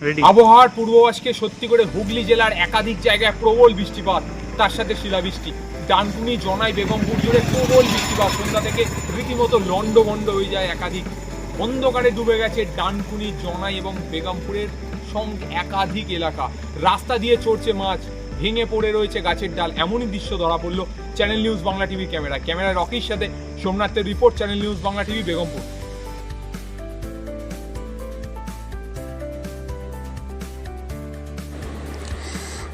আবহাওয়ার পূর্বাভাসকে সত্যি করে হুগলি জেলার একাধিক জায়গায় প্রবল বৃষ্টিপাত, তার সাথে শিলাবৃষ্টি। ডানকুনি, জনাই, বেগমপুর জুড়ে প্রবল বৃষ্টিপাত। সন্ধ্যা থেকে রীতিমতো লন্ডভন্ড হয়ে যায় একাধিক। অন্ধকারে ডুবে গেছে ডানকুনি, জনাই এবং বেগমপুরের সং একাধিক এলাকা। রাস্তা দিয়ে চড়ছে মাছ, ভেঙে পড়ে রয়েছে গাছের ডাল। এমনই দৃশ্য ধরা পড়ল চ্যানেল নিউজ বাংলা টিভির ক্যামেরা ক্যামেরা রকির সাথে সোমনাথের report channel news Bangla TV, Begampur.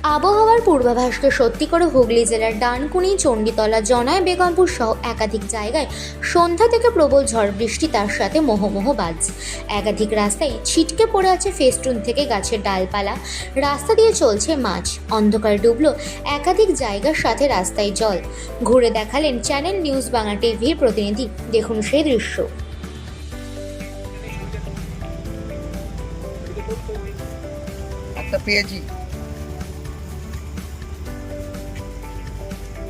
আবহাওয়ার পূর্বাভাসকে সত্যি করে হুগলি জেলার ডানকুনি, চণ্ডীতলা জনায় বেগমপুর সহ একাধিক জায়গায় সন্ধ্যা থেকে প্রবল ঝড় বৃষ্টি, তার সাথে মোহমোহ বাজ। একাধিক রাস্তায় ছিটকে পড়ে আছে ফেস্টুন থেকে গাছের ডালপালা। রাস্তা দিয়ে চলছে মাছ। অন্ধকার ডুবলো একাধিক জায়গার সাথে রাস্তায় জল। ঘুরে দেখালেন চ্যানেল নিউজ বাংলা টিভির প্রতিনিধি। দেখুন সেই দৃশ্য। একটা পেয়েছি।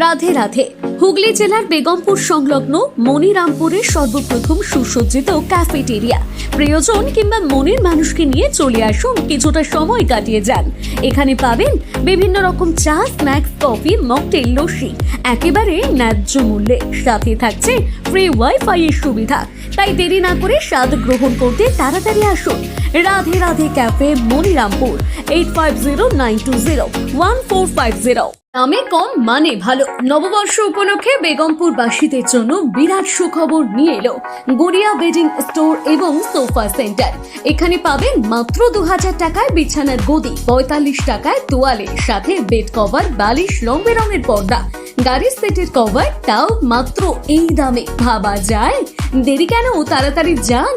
রাধে রাধে হুগলি জেলার বেগমপুর সংলগ্ন মনিরামপুরের সর্বপ্রথম সুসজ্জিত ক্যাফেটেরিয়া। প্রিয়জন কিংবা মনের মানুষকে নিয়ে চলে আসুন, কিছুটা সময় কাটিয়ে যান। এখানে পাবেন বিভিন্ন রকম চা, স্ন্যাক্স, কফি, মকটেল, লস্যি, একেবারে ন্যায্য মূল্যে। সাথে থাকছে ফ্রি ওয়াইফাই এর সুবিধা। তাই দেরি না করে স্বাদ গ্রহণ করতে তাড়াতাড়ি আসুন। Radhe Radhe cafe Manirampur eight five zero nine two zero one four five zero দামে কম মানে ভালো। নববর্ষ উপলক্ষে বেগমপুর বাসীদের জন্য বিরাট সুখবর নিয়ে এলো গড়িয়া বেডিং স্টোর এবং সোফা সেন্টার এখানে পাবেন মাত্র দু হাজার টাকায় বিছানার গদি, পঁয়তাল্লিশ টাকায় তোয়ালের সাথে বেড কভার বালিশ রং বেরঙের পর্দা। গাড়ির সেটের কভার তাও মাত্র এই দামে। ভাবা যায়? দেরি কেন? তাড়াতাড়ি যান।